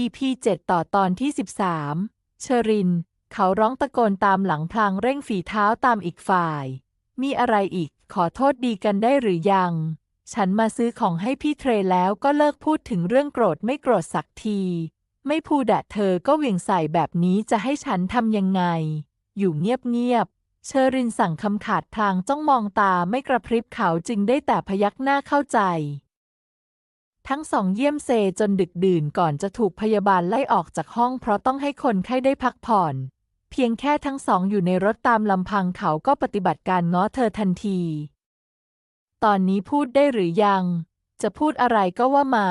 EP 7 ต่อตอนที่ 13 เชอริน เขาร้องตะโกนตามหลังพลางเร่งฝีเท้าตามอีกฝ่าย มีอะไรอีก ขอโทษดีกันได้หรือยัง ฉันมาซื้อของให้พี่เทรแล้วก็เลิกพูดถึงเรื่องโกรธไม่โกรธสักที ไม่พูดอะเธอก็เหวี่ยงใส่แบบนี้จะให้ฉันทำยังไง อยู่เงียบๆ เชอรินสั่งคำขาดพลางจ้องมองตาไม่กระพริบเขาจึงได้แต่พยักหน้าเข้าใจ ทั้งสองเยี่ยมเซจนดึกดื่นก่อนจะถูกพยาบาลไล่ออกจากห้องเพราะต้องให้คนไข้ได้พักผ่อน เพียงแค่ทั้งสองอยู่ในรถตามลำพังเขาก็ปฏิบัติการง้อเธอทันที ตอนนี้พูดได้หรือยัง จะพูดอะไรก็ว่ามา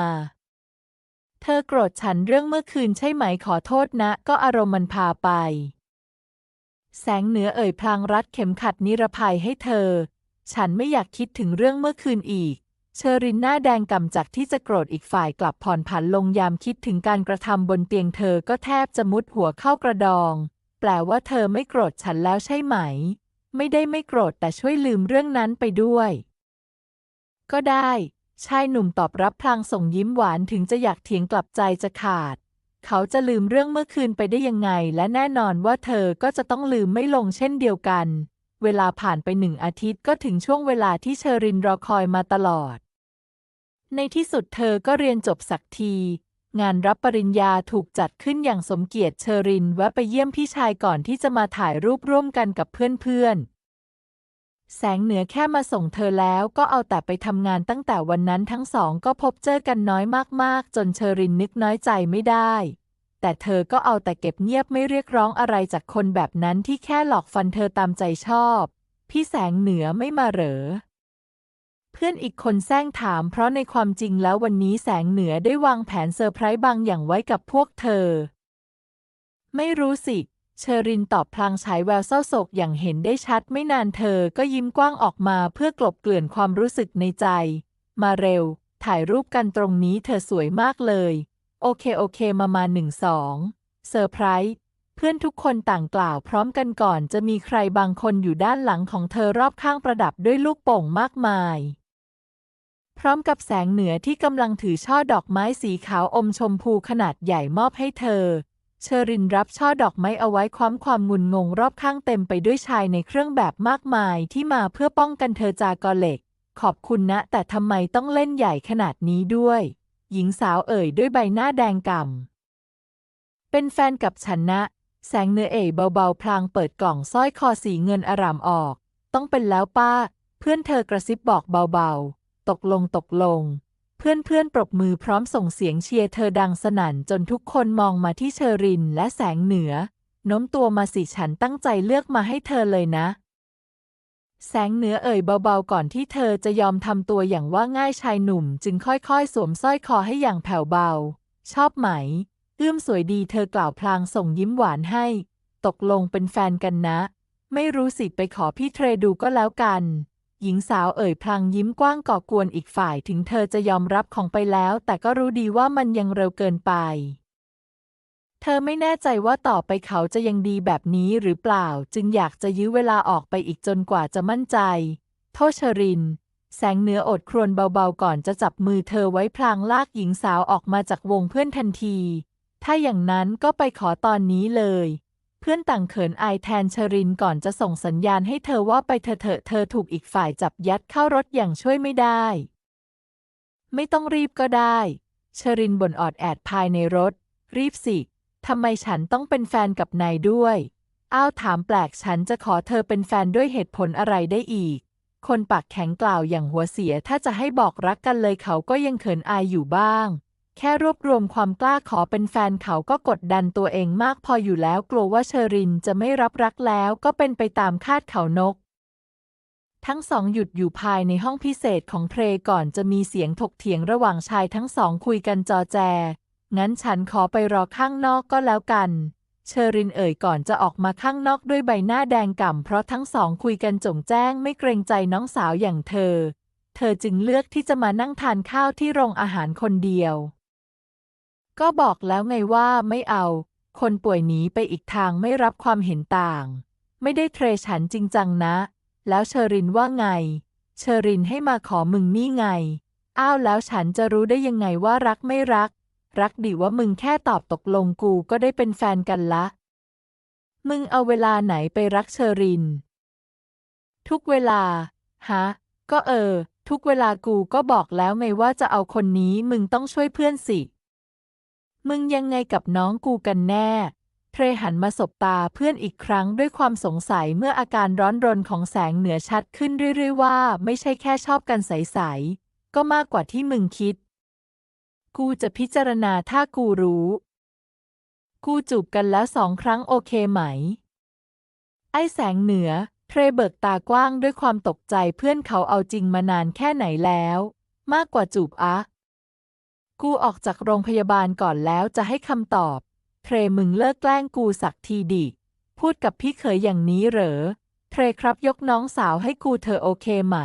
เธอโกรธฉันเรื่องเมื่อคืนใช่ไหมขอโทษนะ ก็อารมณ์มันพาไป แสงเหนือเอ่ยพลางรัดเข็มขัดนิรภัยให้เธอ ฉันไม่อยากคิดถึงเรื่องเมื่อคืนอีก เชอรินหน้าแดงกำจากที่จะโกรธอีกฝ่ายกลับผ่อนผันลงยามคิดถึงการกระทำบนเตียงเธอก็แทบจะมุดหัวเข้ากระดอง แปลว่าเธอไม่โกรธฉันแล้วใช่ไหม ไม่ได้ไม่โกรธแต่ช่วยลืมเรื่องนั้นไปด้วย ก็ได้ ชายหนุ่มตอบรับพลางส่งยิ้มหวานถึงจะอยากเถียงกลับใจจะขาด เขาจะลืมเรื่องเมื่อคืนไปได้ยังไง และแน่นอนว่าเธอก็จะต้องลืมไม่ลงเช่นเดียวกันเวลาผ่านไปหนึ่งอาทิตย์ก็ถึงช่วงเวลาที่เชอรินรอคอยมาตลอด ในที่สุดเธอก็เรียนจบสักที งานรับปริญญาถูกจัดขึ้นอย่างสมเกียรติเชอรินแวะไปเยี่ยมพี่ชายก่อนที่จะมาถ่ายรูปร่วมกันกับเพื่อนๆ แสงเหนือแค่มาส่งเธอแล้วก็เอาแต่ไปทำงานตั้งแต่วันนั้นทั้งสองก็พบเจอกันน้อยมากๆ จนเชอรินนึกน้อยใจไม่ได้ แต่เธอก็เอาแต่เก็บเงียบไม่เรียกร้องอะไรจากคนแบบนั้นที่แค่หลอกฟันเธอตามใจชอบ พี่แสงเหนือไม่มาเหรอ พื่อนอีกคนแซงถาม เพราะในความจริงแล้ววันนี้แสงเหนือได้วางแผนเซอร์ไพรส์บางอย่างไว้กับพวกเธอ ไม่รู้สิ เชอรินตอบพลางฉายแววเศร้าโศกอย่างเห็นได้ชัดไม่นานเธอก็ยิ้มกว้างออกมาเพื่อกลบเกลื่อนความรู้สึกในใจ มาเร็ว ถ่ายรูปกันตรงนี้เธอสวยมากเลย โอเคโอเคมามาหนึ่งสองเซอร์ไพรส์เพื่อนทุกคนต่างกล่าวพร้อมกันก่อนจะมีใครบางคนอยู่ด้านหลังของเธอรอบข้างประดับด้วยลูกโป่งมากมาย ร้อมกับแสงเหนือที่กำลังถือช่อดอกไม้สีขาวอมชมพูขนาดใหญ่มอบให้เธอ เชอรินรับช่อดอกไม้เอาไว้คว้ำความงุนงงรอบข้างเต็มไปด้วยชายในเครื่องแบบมากมายที่มาเพื่อป้องกันเธอจากกอเหล็ก ขอบคุณนะ แต่ทำไมต้องเล่นใหญ่ขนาดนี้ด้วย หญิงสาวเอ่ยด้วยใบหน้าแดงก่ำเป็นแฟนกับฉันนะ แสงเนื้อเอ่ยเบาๆ พลางเปิดกล่องสร้อยคอสีเงินอารามออก ต้องเป็นแล้วป้า เพื่อนเธอกระซิบบอกเบาๆ ตกลงตกลง เพื่อนๆปรบมือพร้อมส่งเสียงเชียร์เธอดังสนั่นจนทุกคนมองมาที่เชอรินและแสงเหนือโน้มตัวมาสิฉันตั้งใจเลือกมาให้เธอเลยนะ แสงเหนือเอ่ยเบาๆก่อนที่เธอจะยอมทำตัวอย่างว่าง่ายชายหนุ่ม จึงค่อยๆ สวมสร้อยคอให้อย่างแผ่วเบา ชอบไหมเอื้อมสวยดีเธอกล่าวพลางส่งยิ้มหวานให้ ตกลงเป็นแฟนกันนะ ไม่รู้สิไปขอพี่เทรดูก็แล้วกัน หญิงสาวเอ่ยพลางยิ้มกว้างก่อกวนอีกฝ่ายถึงเธอจะยอมรับของไปแล้ว แต่ก็รู้ดีว่ามันยังเร็วเกินไป เธอไม่แน่ใจว่าต่อไปเขาจะยังดีแบบนี้หรือเปล่า จึงอยากจะยื้อเวลาออกไปอีกจนกว่าจะมั่นใจ โทษเชอริน แสงเหนืออดครวญเบาๆก่อนจะจับมือเธอไว้พลางลากหญิงสาวออกมาจากวงเพื่อนทันที ถ้าอย่างนั้นก็ไปขอตอนนี้เลย เพื่อนต่างเขินอายแทนเชอรินก่อนจะส่งสัญญาณให้เธอว่าไปเถอะเถอะเธอถูกอีกฝ่ายจับยัดเข้ารถอย่างช่วยไม่ได้ ไม่ต้องรีบก็ได้เชอรินบ่นออดแอดภายในรถ รีบสิทำไมฉันต้องเป็นแฟนกับนายด้วย อ้าวถามแปลกฉันจะขอเธอเป็นแฟนด้วยเหตุผลอะไรได้อีก คนปากแข็งกล่าวอย่างหัวเสียถ้าจะให้บอกรักกันเลยเขาก็ยังเขินอายอยู่บ้าง แค่รวบรวมความกล้าขอเป็นแฟนเขาก็กดดันตัวเองมากพออยู่แล้วกลัวว่าเชอรินจะไม่รับรักแล้วก็เป็นไปตามคาดเขานก ทั้งสองหยุดอยู่ภายในห้องพิเศษของเพลก่อนจะมีเสียงถกเถียงระหว่างชายทั้งสองคุยกันจอแจ งั้นฉันขอไปรอข้างนอกก็แล้วกัน เชอรินเอ่ยก่อนจะออกมาข้างนอกด้วยใบหน้าแดงก่ำเพราะทั้งสองคุยกันจงแจ้งไม่เกรงใจน้องสาวอย่างเธอ เธอจึงเลือกที่จะมานั่งทานข้าวที่โรงอาหารคนเดียว ก็บอกแล้วไงว่าไม่เอา คนป่วยหนีไปอีกทางไม่รับความเห็นต่าง ไม่ได้เทรฉันจริงจังนะ แล้วเชอรินว่าไง เชอรินให้มาขอมึงนี่ไง อ้าวแล้วฉันจะรู้ได้ยังไงว่ารักไม่รัก รักดีว่ามึงแค่ตอบตกลงกูก็ได้เป็นแฟนกันละ มึงเอาเวลาไหนไปรักเชอริน ทุกเวลา ฮะ ก็เออ ทุกเวลากูก็บอกแล้วไงว่าจะเอาคนนี้มึงต้องช่วยเพื่อนสิ มึงยังไงกับน้องกูกันแน่ เทรหันมาสบตาเพื่อนอีกครั้งด้วยความสงสัยเมื่ออาการร้อนรนของแสงเหนือชัดขึ้นเรื่อยๆว่า ไม่ใช่แค่ชอบกันใสๆ ก็มากกว่าที่มึงคิด กูจะพิจารณาถ้ากูรู้ กูจูบกันแล้วสองครั้งโอเคไหม ไอ้แสงเหนือ เทรเบิกตากว้างด้วยความตกใจเพื่อนเขาเอาจริงมานานแค่ไหนแล้ว มากกว่าจูบอะ กูออกจากโรงพยาบาลก่อนแล้วจะให้คำตอบ เทรมึงเลิกแกล้งกูสักทีดิ พูดกับพี่เขยอย่างนี้เหรอ เทรครับยกน้องสาวให้กูเธอโอเคไหม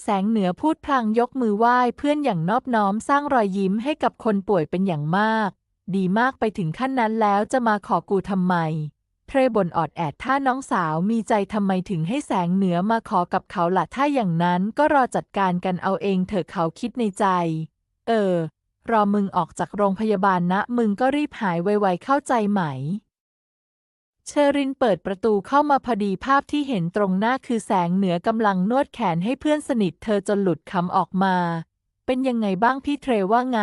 แสงเหนือพูดพลางยกมือไหว้เพื่อนอย่างนอบน้อมสร้างรอยยิ้มให้กับคนป่วยเป็นอย่างมาก ดีมากไปถึงขั้นนั้นแล้วจะมาขอกูทำไม เทรบ่นออดแอดถ้าน้องสาวมีใจทำไมถึงให้แสงเหนือมาขอกับเขาล่ะถ้าอย่างนั้นก็รอจัดการกันเอาเองเถอะเขาคิดในใจ เออ รอมึงออกจากโรงพยาบาลนะ มึงก็รีบหายไวๆเข้าใจไหม เชอรินเปิดประตูเข้ามาพอดีภาพที่เห็นตรงหน้าคือแสงเหนือกำลังนวดแขนให้เพื่อนสนิทเธอจนหลุดคำออกมา เป็นยังไงบ้างพี่เทรว่าไง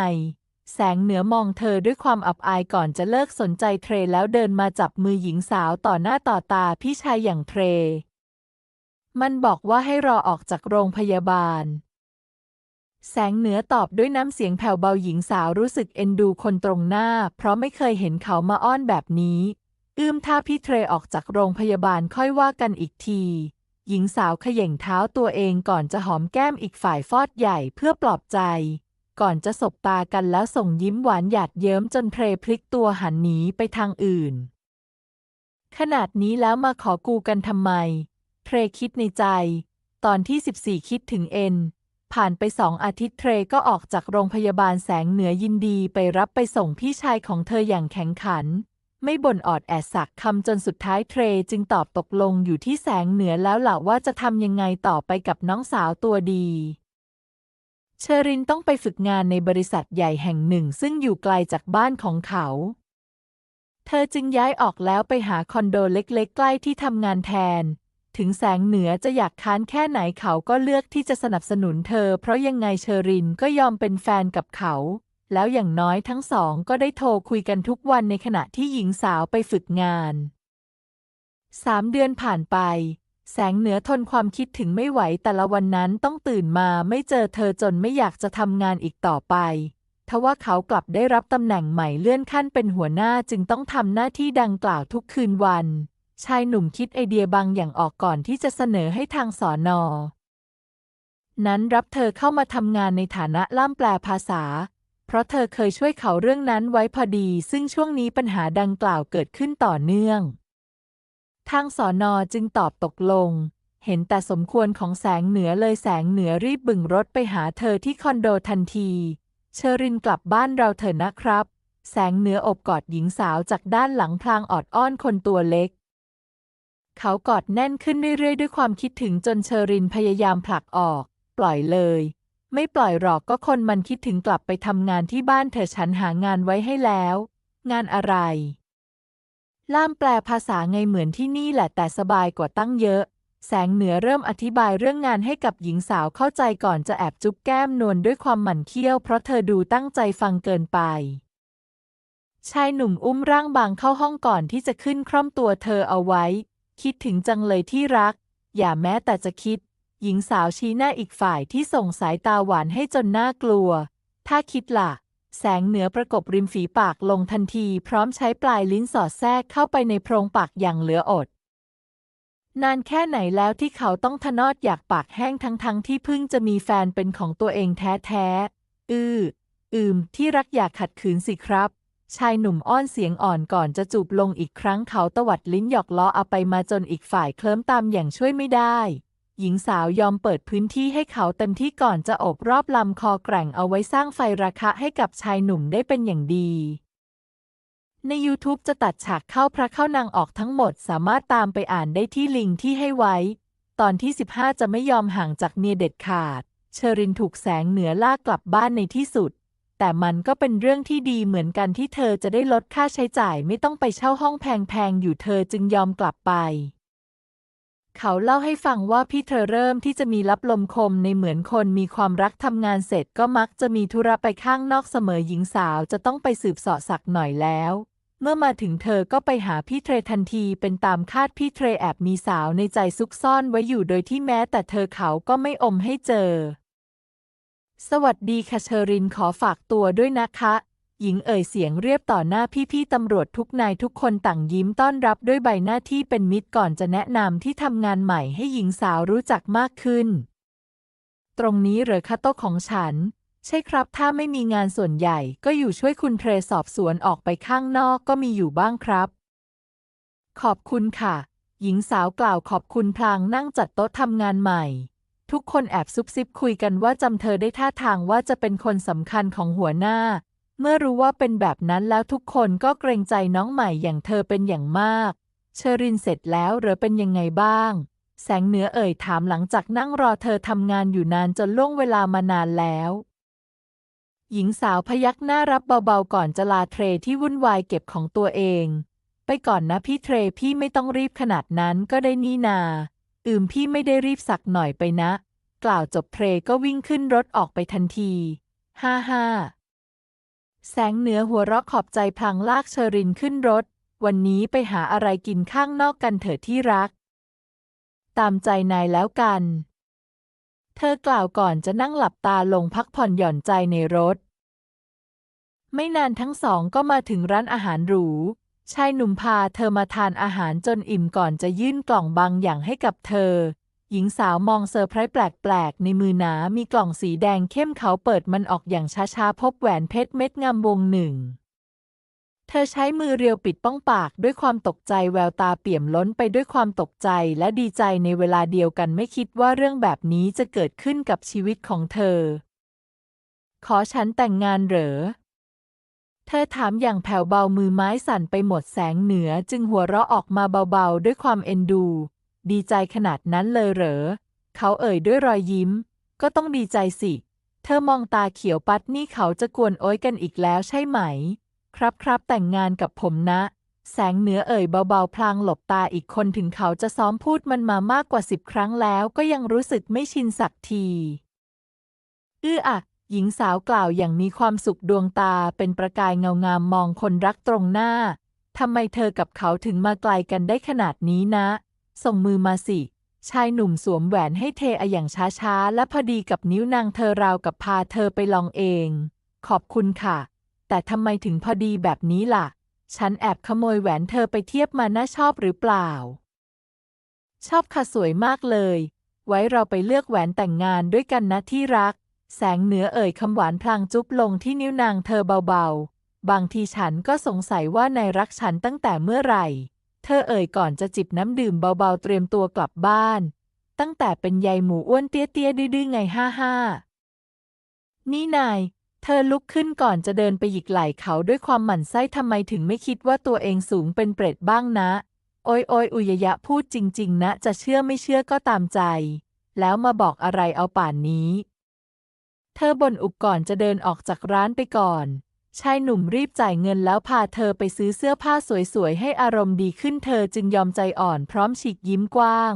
แสงเหนือมองเธอด้วยความอับอายก่อนจะเลิกสนใจเทรแล้วเดินมาจับมือหญิงสาวต่อหน้าต่อตาพี่ชายอย่างเทร มันบอกว่าให้รอออกจากโรงพยาบาล แสงเหนือตอบด้วยน้ำเสียงแผ่วเบาหญิงสาวรู้สึกเอ็นดูคนตรงหน้า เพราะไม่เคยเห็นเขามาอ้อนแบบนี้ อื้มถ้าพี่เทรออกจากโรงพยาบาลค่อยว่ากันอีกที หญิงสาวเขย่งเท้าตัวเองก่อนจะหอมแก้มอีกฝ่ายฟอดใหญ่เพื่อปลอบใจ ก่อนจะสบตากันแล้วส่งยิ้มหวานหยาดเยิ้มจนเทรพลิกตัวหันหนีไปทางอื่น ขนาดนี้แล้วมาขอกูกันทำไม เทรคิดในใจ ตอนที่ 14 คิดถึงเอ็น ผ่านไปสองอาทิตย์เทรก็ออกจากโรงพยาบาลแสงเหนือยินดีไปรับไปส่งพี่ชายของเธออย่างแข็งขัน ไม่บ่นออดแอดสักคำจนสุดท้ายเทรจึงตอบตกลงอยู่ที่แสงเหนือแล้วล่ะว่าจะทำยังไงต่อไปกับน้องสาวตัวดี เชอรินต้องไปฝึกงานในบริษัทใหญ่แห่งหนึ่งซึ่งอยู่ไกลจากบ้านของเขา เธอจึงย้ายออกแล้วไปหาคอนโดเล็กๆ ใกล้ที่ทำงานแทน ถึงแสงเหนือจะอยากค้านแค่ไหนเขาก็เลือกที่จะสนับสนุนเธอ เพราะยังไงเชอรินก็ยอมเป็นแฟนกับเขา แล้วอย่างน้อยทั้งสองก็ได้โทรคุยกันทุกวันในขณะที่หญิงสาวไปฝึกงานสามเดือนผ่านไป แสงเหนือทนความคิดถึงไม่ไหวแต่ละวันนั้นต้องตื่นมาไม่เจอเธอจนไม่อยากจะทำงานอีกต่อไปทว่าเขากลับได้รับตำแหน่งใหม่เลื่อนขั้นเป็นหัวหน้าจึงต้องทำหน้าที่ดังกล่าวทุกคืนวัน ชายหนุ่มคิดไอเดียบางอย่างออกก่อนที่จะเสนอให้ทางสอนอ นั้นรับเธอเข้ามาทำงานในฐานะล่ามแปลภาษา เพราะเธอเคยช่วยเขาเรื่องนั้นไว้พอดี ซึ่งช่วงนี้ปัญหาดังกล่าวเกิดขึ้นต่อเนื่อง ทางสอนอจึงตอบตกลง เห็นแต่สมควรของแสงเหนือเลยแสงเหนือรีบบึงรถไปหาเธอที่คอนโดทันที เชอรินกลับบ้านเราเถอะนะครับ แสงเหนืออบกอดหญิงสาวจากด้านหลังพลางออดอ้อนคนตัวเล็ก เขากอดแน่นขึ้นเรื่อยๆ ด้วยความคิดถึงจนเชอรินพยายามผลักออก ปล่อยเลย ไม่ปล่อยหรอกก็คนมันคิดถึงกลับไปทำงานที่บ้านเธอฉันหางานไว้ให้แล้ว งานอะไร ล่ามแปลภาษาไงเหมือนที่นี่แหละแต่สบายกว่าตั้งเยอะ แสงเหนือเริ่มอธิบายเรื่องงานให้กับหญิงสาวเข้าใจก่อนจะแอบจุ๊บแก้มนวลด้วยความหมั่นเคี้ยวเพราะเธอดูตั้งใจฟังเกินไปชายหนุ่มอุ้มร่างบางเข้าห้องก่อนที่จะขึ้นคร่อมตัวเธอเอาไว้ คิดถึงจังเลยที่รัก อย่าแม้แต่จะคิด หญิงสาวชี้หน้าอีกฝ่ายที่ส่งสายตาหวานให้จนน่ากลัว ถ้าคิดล่ะ แสงเหนือประกบริมฝีปากลงทันทีพร้อมใช้ปลายลิ้นสอดแทรกเข้าไปในโพรงปากอย่างเหลืออด นานแค่ไหนแล้วที่เขาต้องทนอดอยากปากแห้งทั้งๆทที่เพิ่งจะมีแฟนเป็นของตัวเองแท้ๆ อือ อืม ที่รักอยากขัดขืนสิครับ ชายหนุ่มอ้อนเสียงอ่อนก่อนจะจูบลงอีกครั้งเขาตวัดลิ้นหยอกล้อเอาไปมาจนอีกฝ่ายเคลิ้มตามอย่างช่วยไม่ได้ หญิงสาวยอมเปิดพื้นที่ให้เขาเต็มที่ก่อนจะอบรอบลำคอแกร่งเอาไว้สร้างไฟราคะให้กับชายหนุ่มได้เป็นอย่างดี ใน YouTube จะตัดฉากเข้าพระเข้านางออกทั้งหมดสามารถตามไปอ่านได้ที่ลิงก์ที่ให้ไว้ ตอนที่ 15 จะไม่ยอมห่างจากเมียเด็ดขาด เชอรินถูกแสงเหนือลากกลับบ้านในที่สุด แต่มันก็เป็นเรื่องที่ดีเหมือนกันที่เธอจะได้ลดค่าใช้จ่ายไม่ต้องไปเช่าห้องแพงๆ อยู่เธอจึงยอมกลับไป เขาเล่าให้ฟังว่าพี่เธอเริ่มที่จะมีรับลมคมในเหมือนคนมีความรักทำงานเสร็จก็มักจะมีธุระไปข้างนอกเสมอหญิงสาวจะต้องไปสืบเสาะสักหน่อยแล้ว เมื่อมาถึงเธอก็ไปหาพี่เทรทันทีเป็นตามคาดพี่เทรแอบมีสาวในใจซุกซ่อนไว้อยู่โดยที่แม้แต่เธอเขาก็ไม่อมให้เจอ สวัสดีค่ะเชอรินขอฝากตัวด้วยนะคะ หญิงเอ่ยเสียงเรียบต่อหน้าพี่ๆตำรวจทุกนายทุกคนต่างยิ้มต้อนรับด้วยใบหน้าที่เป็นมิตรก่อนจะแนะนำที่ทำงานใหม่ให้หญิงสาวรู้จักมากขึ้น ตรงนี้เหรอคะโต๊ะของฉัน ใช่ครับถ้าไม่มีงานส่วนใหญ่ก็อยู่ช่วยคุณเทรสอบสวนออกไปข้างนอกก็มีอยู่บ้างครับ ขอบคุณค่ะ หญิงสาวกล่าวขอบคุณพลางนั่งจัดโต๊ะทำงานใหม่ ทุกคนแอบซุบซิบคุยกันว่าจำเธอได้ท่าทางว่าจะเป็นคนสำคัญของหัวหน้า เมื่อรู้ว่าเป็นแบบนั้นแล้วทุกคนก็เกรงใจน้องใหม่อย่างเธอเป็นอย่างมาก เชอรินเสร็จแล้วหรือเป็นยังไงบ้าง แสงเหนือเอ่ยถามหลังจากนั่งรอเธอทำงานอยู่นานจนล่วงเวลามานานแล้ว หญิงสาวพยักหน้ารับเบาๆก่อนจะลาเทรที่วุ่นวายเก็บของตัวเอง ไปก่อนนะพี่เทรพี่ไม่ต้องรีบขนาดนั้นก็ได้นี่นา อืมพี่ไม่ได้รีบสักหน่อยไปนะ กล่าวจบเทรก็วิ่งขึ้นรถออกไปทันทีฮ่าฮ่าแสงเหนือหัวเราะขอบใจพลางลากเชอรินขึ้นรถ วันนี้ไปหาอะไรกินข้างนอกกันเถิดที่รัก ตามใจนายแล้วกัน เธอกล่าวก่อนจะนั่งหลับตาลงพักผ่อนหย่อนใจในรถ ไม่นานทั้งสองก็มาถึงร้านอาหารหรู ชายหนุ่มพาเธอมาทานอาหารจนอิ่มก่อนจะยื่นกล่องบางอย่างให้กับเธอ หญิงสาวมองเซอร์ไพรส์แปลกๆ ในมือหนา มีกล่องสีแดงเข้มเขาเปิดมันออกอย่างช้าๆ พบแหวนเพชรเม็ดงามวงหนึ่ง เธอใช้มือเรียวปิดป้องปากด้วยความตกใจแววตาเปี่ยมล้นไปด้วยความตกใจและดีใจในเวลาเดียวกันไม่คิดว่าเรื่องแบบนี้จะเกิดขึ้นกับชีวิตของเธอ ขอฉันแต่งงานเหรอ เธอถามอย่างแผ่วเบามือไม้สั่นไปหมดแสงเหนือจึงหัวเราะออกมาเบาๆ ด้วยความเอ็นดู ดีใจขนาดนั้นเลยเหรอ เขาเอ่ยด้วยรอยยิ้ม ก็ต้องดีใจสิ เธอมองตาเขียวปัดนี่เขาจะกวนโอ้ยกันอีกแล้วใช่ไหม ครับครับแต่งงานกับผมนะ แสงเหนือเอ่ยเบาๆ พลางหลบตาอีกคนถึงเขาจะซ้อมพูดมันมามากกว่าสิบครั้งแล้วก็ยังรู้สึกไม่ชินสักที อื้ออะ หญิงสาวกล่าวอย่างมีความสุขดวงตาเป็นประกายเงางามมองคนรักตรงหน้า ทำไมเธอกับเขาถึงมาไกลกันได้ขนาดนี้นะ ส่งมือมาสิ ชายหนุ่มสวมแหวนให้เทออย่างช้าๆ และพอดีกับนิ้วนางเธอราวกับพาเธอไปลองเอง ขอบคุณค่ะ แต่ทำไมถึงพอดีแบบนี้ล่ะ ฉันแอบขโมยแหวนเธอไปเทียบมาน่าชอบหรือเปล่า ชอบค่ะสวยมากเลย ไว้เราไปเลือกแหวนแต่งงานด้วยกันนะที่รัก แสงเหนือเอ่ยคำหวานพลางจุ๊บลงที่นิ้วนางเธอเบาๆ บางทีฉันก็สงสัยว่านายรักฉันตั้งแต่เมื่อไหร่ เธอเอ่ยก่อนจะจิบน้ำดื่มเบาๆ เตรียมตัวกลับบ้าน ตั้งแต่เป็นยายหมูอ้วนเตี้ยๆ ดื้อๆ ไงห้าห้า นี่นาย เธอลุกขึ้นก่อนจะเดินไปหยิกไหล่เขาด้วยความหมั่นไส้ทำไมถึงไม่คิดว่าตัวเองสูงเป็นเปรตบ้างนะ โอยโอยอุยยะพูดจริง ๆ นะ จะเชื่อไม่เชื่อก็ตามใจ แล้วมาบอกอะไรเอาป่านนี้ เธอบ่นอุบก่อนจะเดินออกจากร้านไปก่อน ชายหนุ่มรีบจ่ายเงินแล้วพาเธอไปซื้อเสื้อผ้าสวยๆ ให้อารมณ์ดีขึ้นเธอจึงยอมใจอ่อนพร้อมฉีกยิ้มกว้าง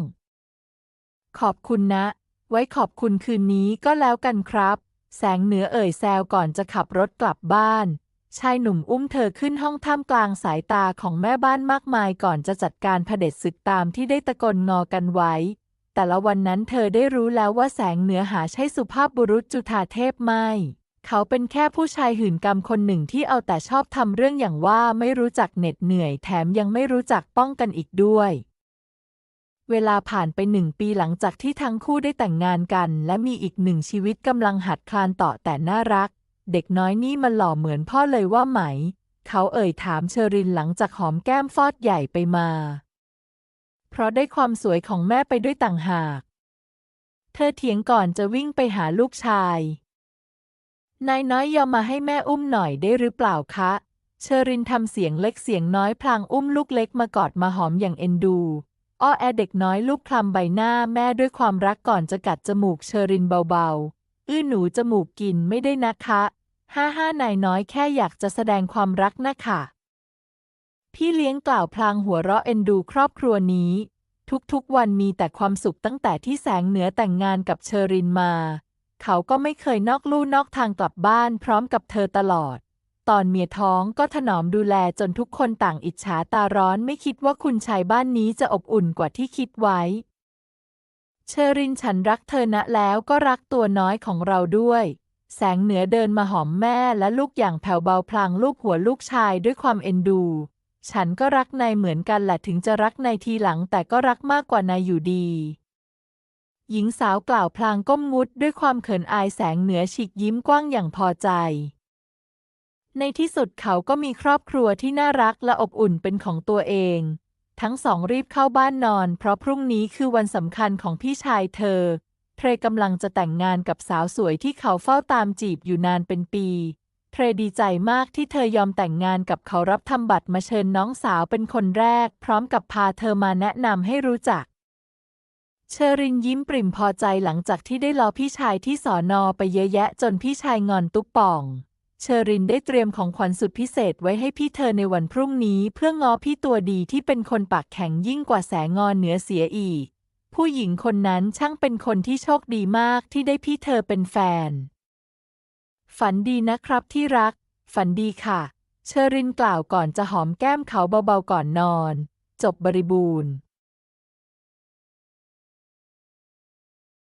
ขอบคุณนะ ไว้ขอบคุณคืนนี้ก็แล้วกันครับ แสงเหนือเอ่ยแซวก่อนจะขับรถกลับบ้าน ชายหนุ่มอุ้มเธอขึ้นห้องท่ามกลางสายตาของแม่บ้านมากมายก่อนจะจัดการเผด็จศึกตามที่ได้ตะกนงอกันไว้ แต่ละวันนั้นเธอได้รู้แล้วว่าแสงเหนือหาใช่สุภาพบุรุษจุฑาเทพไม่ เขาเป็นแค่ผู้ชายหื่นกรรมคนหนึ่งที่เอาแต่ชอบทำเรื่องอย่างว่าไม่รู้จักเหน็ดเหนื่อยแถมยังไม่รู้จักป้องกันอีกด้วย เวลาผ่านไปหนึ่งปีหลังจากที่ทั้งคู่ได้แต่งงานกัน และมีอีกหนึ่งชีวิตกำลังหัดคลานต่อแต่น่ารัก เด็กน้อยนี่มันหล่อเหมือนพ่อเลยว่าไหม เขาเอ่ยถามเชอรินหลังจากหอมแก้มฟอดใหญ่ไปมา เพราะได้ความสวยของแม่ไปด้วยต่างหาก เธอเถียงก่อนจะวิ่งไปหาลูกชาย นายน้อยยอมมาให้แม่อุ้มหน่อยได้หรือเปล่าคะ เชอรินทำเสียงเล็กเสียงน้อยพลางอุ้มลูกเล็กมากอดมาหอมอย่างเอ็นดูอ้อแอเด็กน้อยลูกคลำใบหน้าแม่ด้วยความรักก่อนจะกัดจมูกเชอรินเบาๆ อื้อหนูจมูกกินไม่ได้นะคะ ห้าห้านายน้อยแค่อยากจะแสดงความรักนะค่ะ พี่เลี้ยงกล่าวพลางหัวเราะเอ็นดูครอบครัวนี้ ทุกๆวันมีแต่ความสุขตั้งแต่ที่แสงเหนือแต่งงานกับเชอรินมา เขาก็ไม่เคยนอกลู่นอกทางกลับบ้านพร้อมกับเธอตลอด ตอนเมียท้องก็ถนอมดูแลจนทุกคนต่างอิจฉาตาร้อนไม่คิดว่าคุณชายบ้านนี้จะอบอุ่นกว่าที่คิดไว้ เชอรินฉันรักเธอนะแล้วก็รักตัวน้อยของเราด้วยแสงเหนือเดินมาหอมแม่และลูกอย่างแผ่วเบาพลางลูกหัวลูกชายด้วยความเอ็นดู ฉันก็รักนายเหมือนกันแหละถึงจะรักนายทีหลังแต่ก็รักมากกว่านายอยู่ดี หญิงสาวกล่าวพลางก้มงุดด้วยความเขินอายแสงเหนือฉีกยิ้มกว้างอย่างพอใจ ในที่สุดเขาก็มีครอบครัวที่น่ารักและอบอุ่นเป็นของตัวเอง ทั้งสองรีบเข้าบ้านนอน เพราะพรุ่งนี้คือวันสำคัญของพี่ชายเธอเทรกำลังจะแต่งงานกับสาวสวยที่เขาเฝ้าตามจีบอยู่นานเป็นปี เทรดีใจมากที่เธอยอมแต่งงานกับเขารับทำบัตรมาเชิญน้องสาวเป็นคนแรก พร้อมกับพาเธอมาแนะนำให้รู้จัก เชอรินยิ้มปริ่มพอใจหลังจากที่ได้ล้อพี่ชายที่สอนอไปเยอะแยะจนพี่ชายงอนตุ๊บป่อง เชอรินได้เตรียมของขวัญสุดพิเศษไว้ให้พี่เธอในวันพรุ่งนี้ เพื่อง้อพี่ตัวดีที่เป็นคนปากแข็งยิ่งกว่าแสงอนเหนือเสียอีก ผู้หญิงคนนั้นช่างเป็นคนที่โชคดีมากที่ได้พี่เธอเป็นแฟน ฝันดีนะครับที่รัก ฝันดีค่ะ เชอรินกล่าวก่อนจะหอมแก้มเขาเบาๆก่อนนอน จบบริบูรณ์